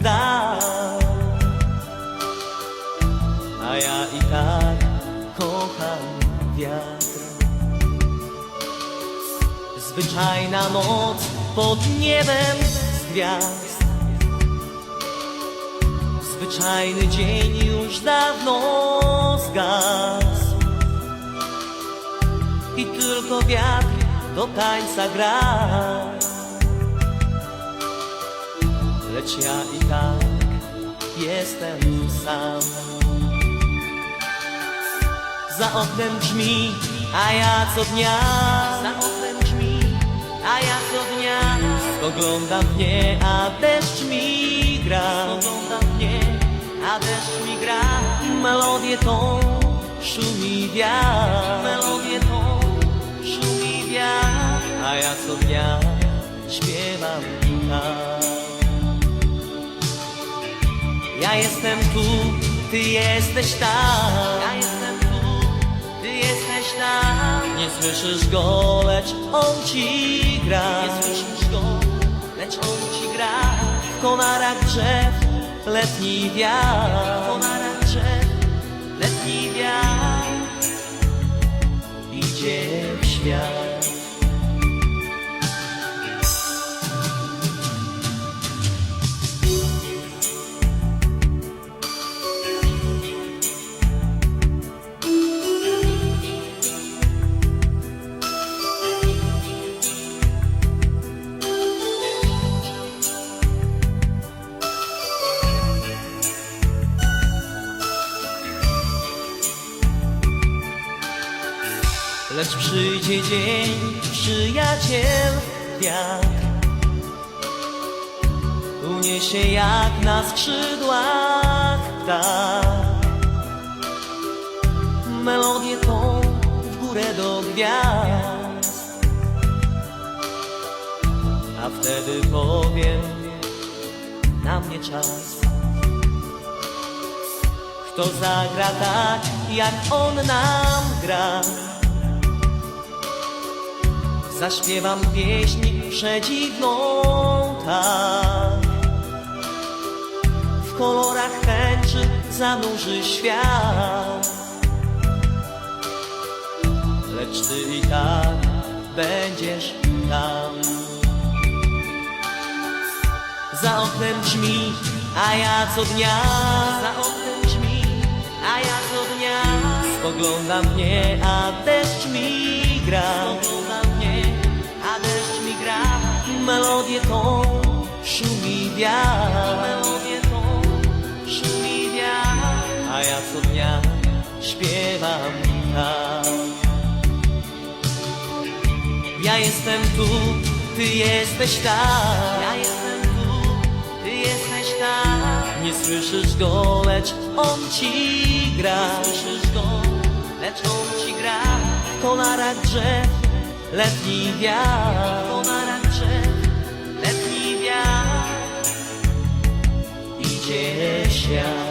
dal. A ja i tak kocham wiatr. Zwyczajna noc pod niebem z gwiazd. Zwyczajny dzień już dawno zgasł. I tylko wiatr do tańca gra. Lecz ja i tak jestem sam. Za oknem brzmi, a ja co dnia. Za oknem brzmi, a ja co dnia. Spoglądam w nie, a deszcz mi gra. Spoglądam w nie, a deszcz mi gra. Melodię tą szumi wiatr. Melodię tą szumi wiatr. A ja co dnia śpiewam tak ja jestem tu, ty jesteś tam. Ja jestem tu, ty jesteś tam. Nie słyszysz go, lecz on ci gra. Nie słyszysz go, lecz on ci gra. W konarach drzew letni wiatr. W konarach drzew letni wiatr. Idzie w świat. Uniesie jak na skrzydłach ptak Melodię tą w górę do gwiazd. A wtedy powiem na mnie czas. Kto zagra tak, jak on nam gra? Zaśpiewam pieśń przedziwną tak kolorach tęczy zanurzy świat. Lecz ty i tak będziesz tam. Za oknem brzmi, a ja co dnia. Za oknem brzmi, a ja co dnia. Spoglądam w nie, a deszcz mi gra. Spoglądam w nie, a deszcz mi gra. Melodię tą szumi wiatr śpiewam tak ja jestem tu, ty jesteś tam. Ja jestem tu, ty jesteś tam. Nie słyszysz go, lecz on ci gra. Nie słyszysz go, lecz on ci gra. W konarach drzew letni wiatr. W konarach drzew letni wiatr. Idzie świat.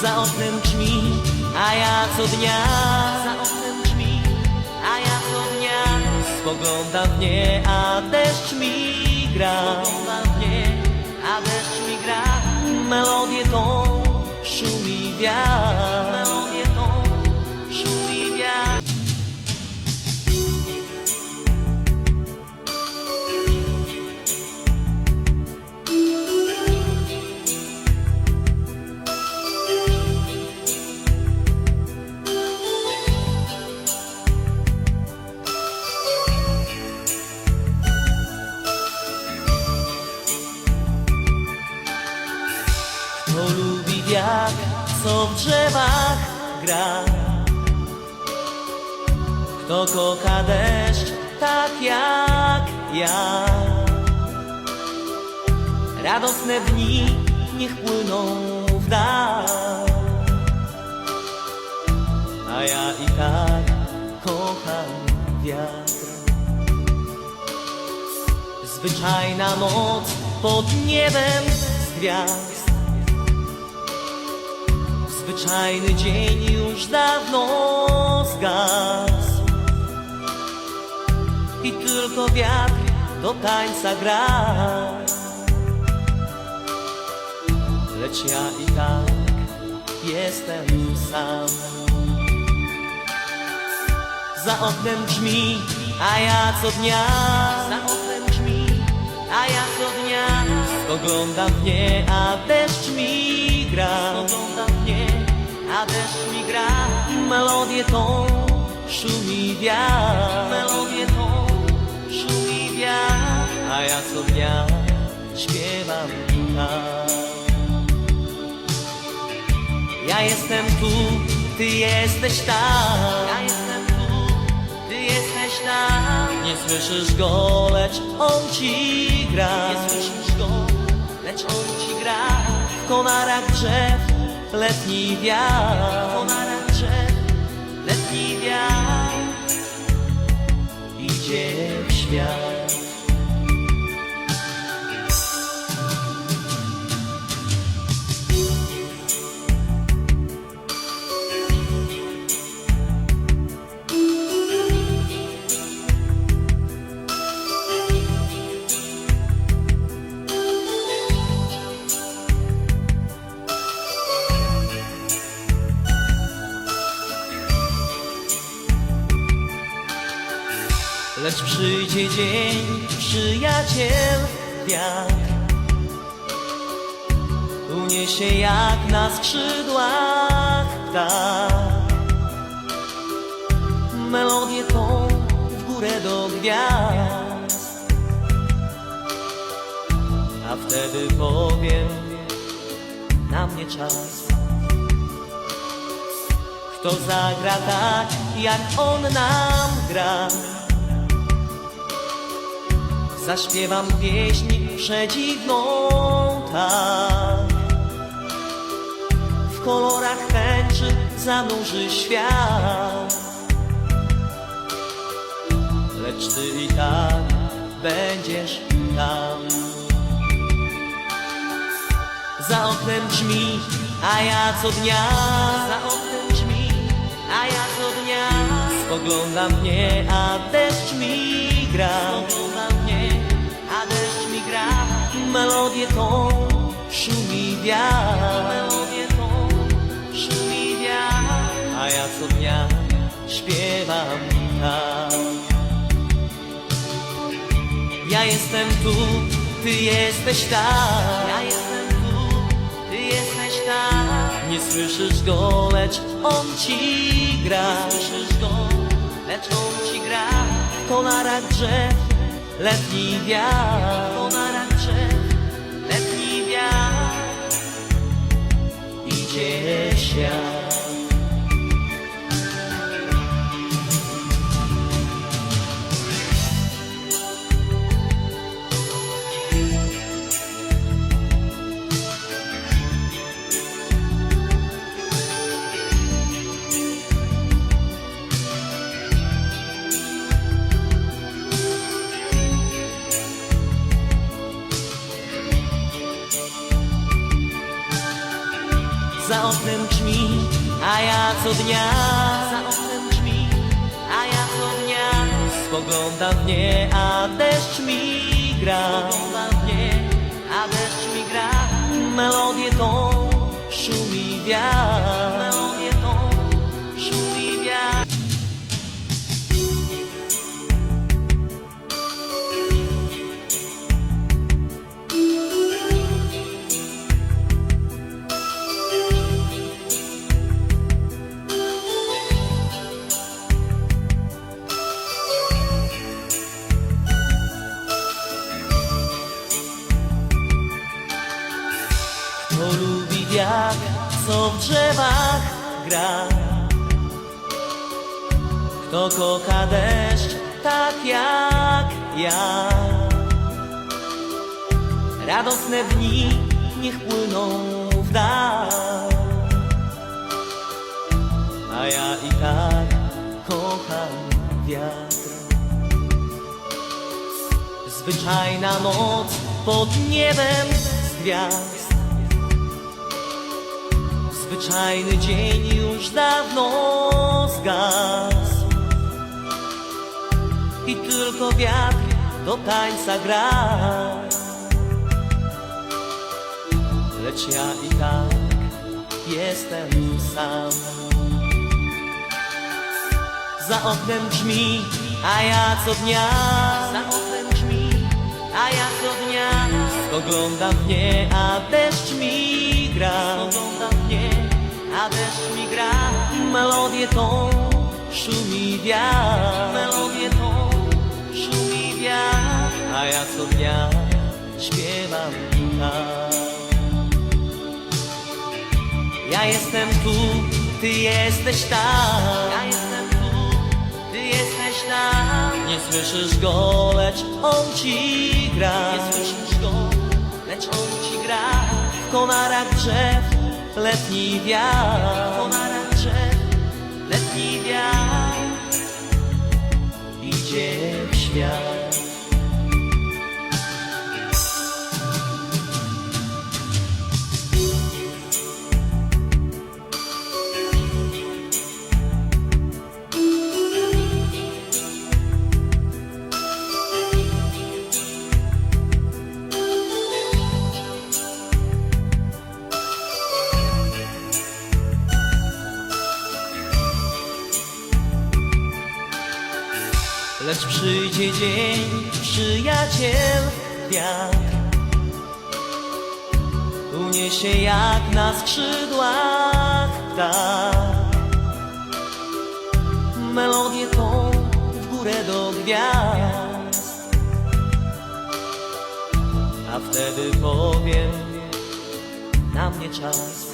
Za oknem brzmi, a ja co dnia Za oknem brzmi, a ja co dnia Spoglądam w nie, a deszcz mi gra. Spoglądam w nie, a deszcz mi gra. Melodię tą szumi wiatr wiatr, co w drzewach gra. Kto kocha deszcz tak jak ja. Radosne dni niech płyną w dal. A ja i tak kocham wiatr. Zwyczajna noc pod niebem z gwiazd. Zwyczajny dzień już dawno zgasł. I tylko wiatr do tańca gra. Lecz ja i tak jestem sam. Za oknem brzmi, a ja co dnia Za oknem brzmi, a ja co dnia Spoglądam w nie, a deszcz mi gra Spoglądam w nie, a deszcz mi gra Melodię tą szumi wiatr Melodię tą szumi wiatr A ja co dnia śpiewam tak ja jestem tu, ty jesteś tam. Ja jestem tu, ty jesteś tam. Nie słyszysz go, lecz on ci gra. Nie słyszysz go, lecz on ci gra. W konarach drzew letni wiatr. Drzew letni wiatr. Idzie w świat. Lecz przyjdzie dzień, przyjaciel wiatr Uniesie jak na skrzydłach ptak. Melodię tą w górę do gwiazd. A wtedy powiem na mnie czas. Kto zagra tak, jak on nam gra Zaśpiewam pieśń przedziwną tak. W kolorach tęczy zanurzy świat. Lecz ty i tak będziesz tam. Za oknem brzmi, a ja co dnia. Za oknem brzmi, a ja co dnia. Spoglądam w nie, a deszcz mi gra Melodię tą szumi wiatr A ja co dnia śpiewam tak ja jestem tu, ty jesteś tam. Ja jestem tu, ty jesteś tam. Nie słyszysz go, lecz on ci gra. Nie słyszysz go, lecz on ci gra. W konarach drzew letni wiatr. Idzie świat. Co dnia. Za oknem brzmi, a ja co dnia. Spoglądam w nie, a deszcz mi gra. W nie, a deszcz mi gra. Melodię tą szumi wiatr dni niech płyną w dal. A ja i tak kocham wiatr. Zwyczajna noc pod niebem z gwiazd. Zwyczajny dzień już dawno zgasł. I tylko wiatr do tańca gra. Lecz ja i tak jestem sam. Za oknem brzmi, a ja co dnia. Za oknem brzmi, a ja co dnia. Spoglądam w nie, a deszcz mi gra. Spoglądam w nie, a deszcz mi gra. Melodię tą szumi wiatr. Melodię tą szumi wiatr. A ja co dnia śpiewam tak ja jestem tu, ty jesteś tam. Ja jestem tu, ty jesteś tam. Nie słyszysz go, lecz on ci gra. Nie słyszysz go, lecz on ci gra. W konarach drzew letni wiatr. Lecz przyjdzie dzień, przyjaciel wiatr Uniesie jak na skrzydłach ptak Melodię tą w górę do gwiazd. A wtedy powiem na mnie czas.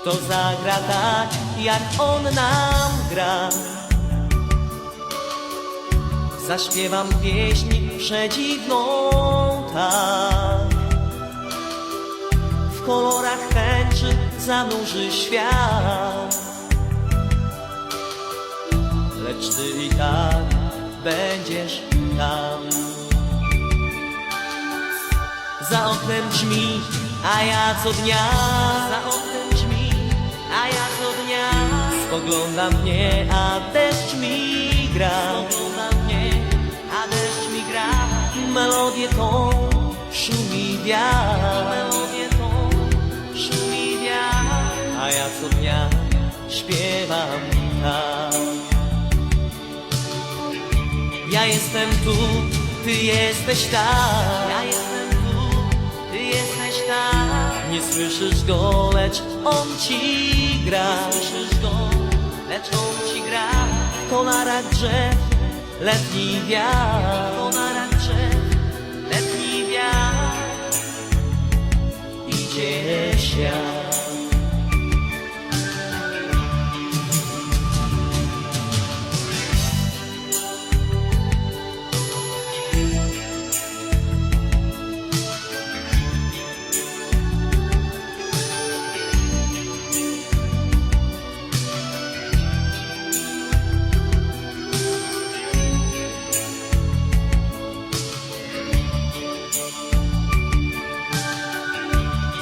Kto zagra tak, jak on nam gra Zaśpiewam pieśń przedziwną tak. W kolorach tęczy zanurzy świat. Lecz ty i tak będziesz tam. Za oknem brzmi, a ja co dnia. Za oknem brzmi, a ja co dnia. Spoglądam w nie, a deszcz mi gra Melodię tą szumi wiatr A ja co dnia śpiewam tak ja jestem tu, ty jesteś tam. Ja jestem tu, ty jesteś tam. Nie słyszysz go, lecz on ci gra. Nie słyszysz go, lecz on ci gra. W konarach drzew letni wiatr. Idzie świat.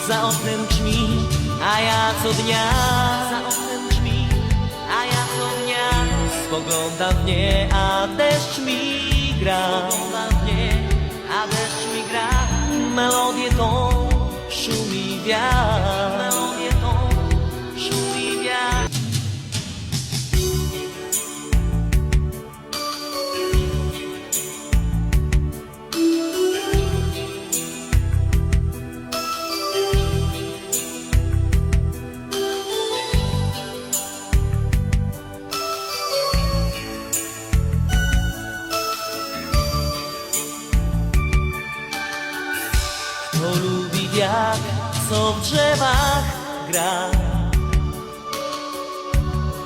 Za oknem brzmi, a ja co dnia Za oknem brzmi, a ja co dnia Spoglądam w nie, a deszcz mi gra. Spoglądam w nie, a deszcz mi gra. Melodię tą szumi wiatr. Melodię co w drzewach gra.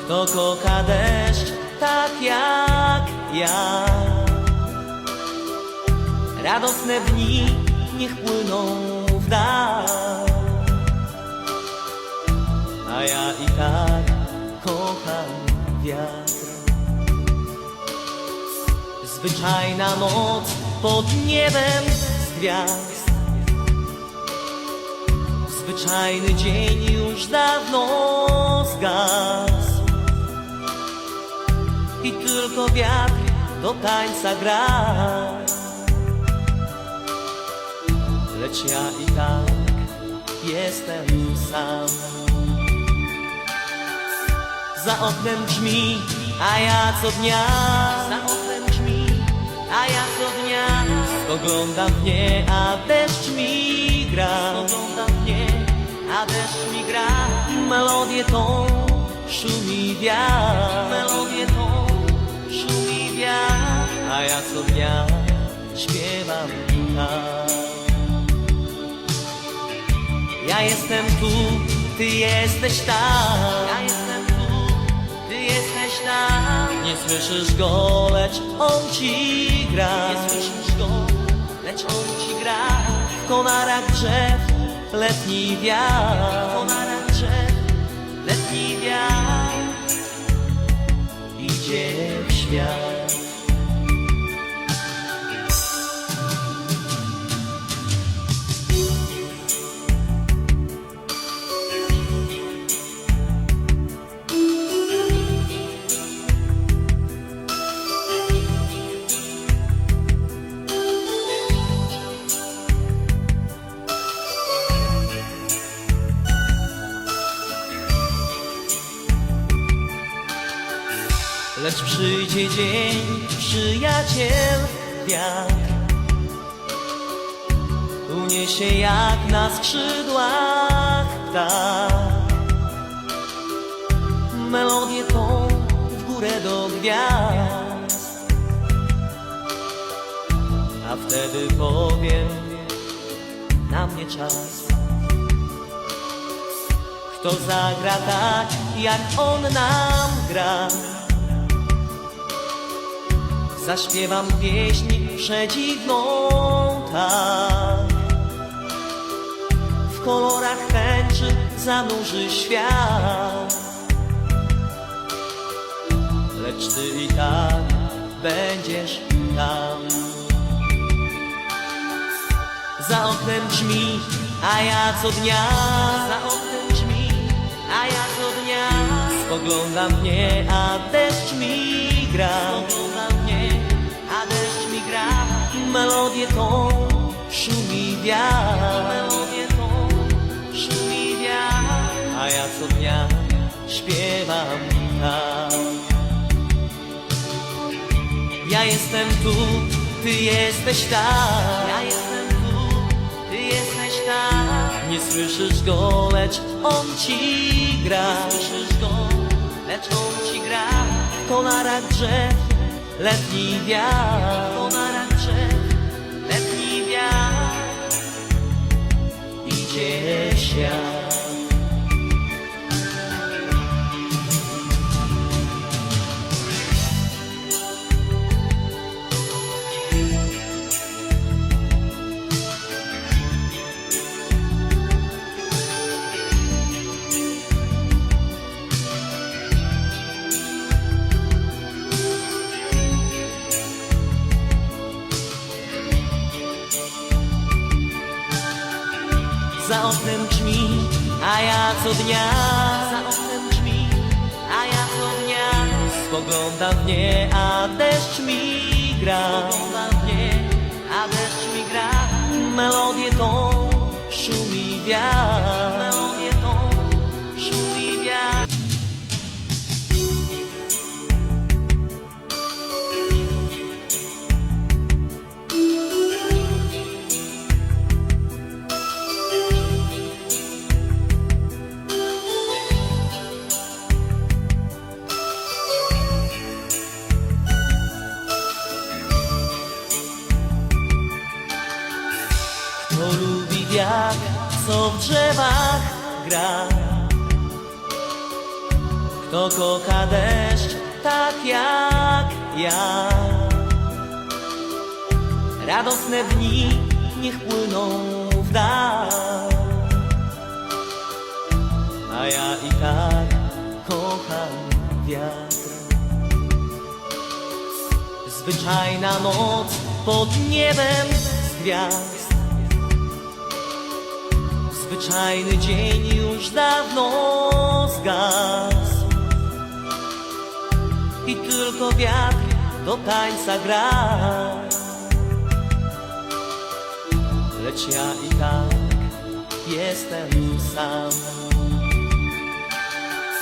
Kto kocha deszcz tak jak ja. Radosne dni niech płyną w dal. A ja i tak kocham wiatr. Zwyczajna noc pod niebem z gwiazd. Zwyczajny dzień już dawno zgasł. I tylko wiatr do tańca gra. Lecz ja i tak jestem sam. Za oknem brzmi, a ja co dnia Za oknem brzmi, a ja co dnia Spoglądam w nie, a deszcz mi gra a deszcz mi gra Melodię tą szumi wiatr Melodię tą szumi wiatr A ja co dnia śpiewam tak ja jestem tu, ty jesteś tam. Ja jestem tu, ty jesteś tam. Nie słyszysz go, lecz on ci gra. Nie słyszysz go, lecz on ci gra. W konarach drzew letni wiatr. Drzew letni wiatr. Idzie w świat. Dzień, przyjaciel. Wiatr Uniesie jak na skrzydłach ptak. Melodię tą w górę do gwiazd. A wtedy powiem na mnie czas. Kto zagra tak, jak on nam gra Zaśpiewam pieśń przedziwną tak. W kolorach tęczy zanurzy świat. Lecz ty i tak będziesz tam. Za oknem brzmi, a ja co dnia. Za oknem brzmi, a ja co dnia. Spoglądam w nie, a deszcz mi gra Melodię tą szumi wiatr A ja co dnia śpiewam tak ja jestem tu, ty jesteś tam. Ja jestem tu, ty jesteś tam. Nie słyszysz go, lecz on ci gra. Nie słyszysz go, lecz on ci gra. W konarach drzew letni wiatr. Idzie świat. Co dnia. Za oknem brzmi, a ja co dnia. Spoglądam w nie, a deszcz mi gra. W nie, a deszcz mi gra. Melodię tą szumi wiatr Radosne dni niech płyną w dal. A ja i tak kocham wiatr. Zwyczajna noc pod niebem z gwiazd. Zwyczajny dzień już dawno zgasł. I tylko wiatr do tańca gra. Lecz ja i tak jestem sam.